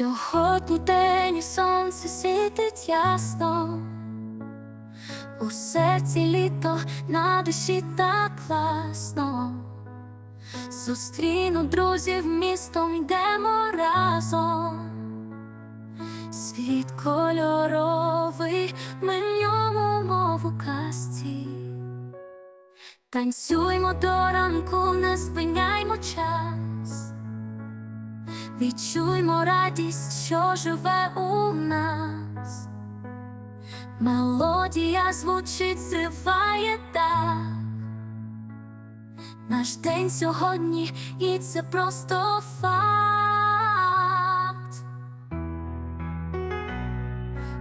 Сьогодні день і сонце світить ясно, у серці літо на душі так класно. Зустріну друзів містом йдемо разом. Світ кольоровий, ми в ньому мову казці. Танцюймо до ранку, не спиняймо. Відчуймо радість, що живе у нас. Мелодія звучить, зриває дах. Наш день сьогодні, і це просто факт.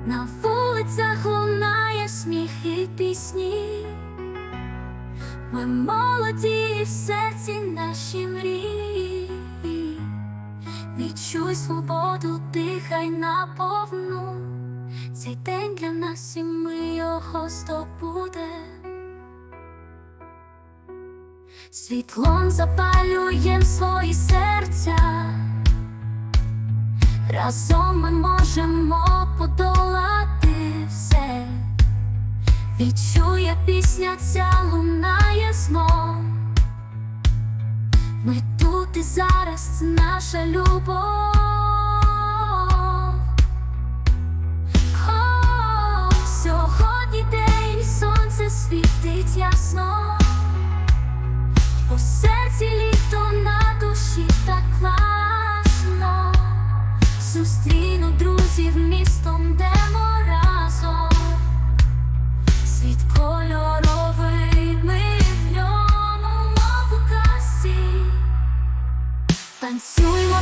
На вулицях лунає сміх і пісні. Ми молоді і в серці наші мрії. Відчуй свободу, дихай наповну. Цей день для нас і ми його здобудем. Світлом запалюєм свої серця. Разом ми можемо подолати все. Відчує пісня ця лунає знов. Ми тут і зараз це наша любов. О, сьогодні день сонце світить ясно. У серці літо на душі так класно. Зустріну друзів містом йдемо разом. Ang suy mo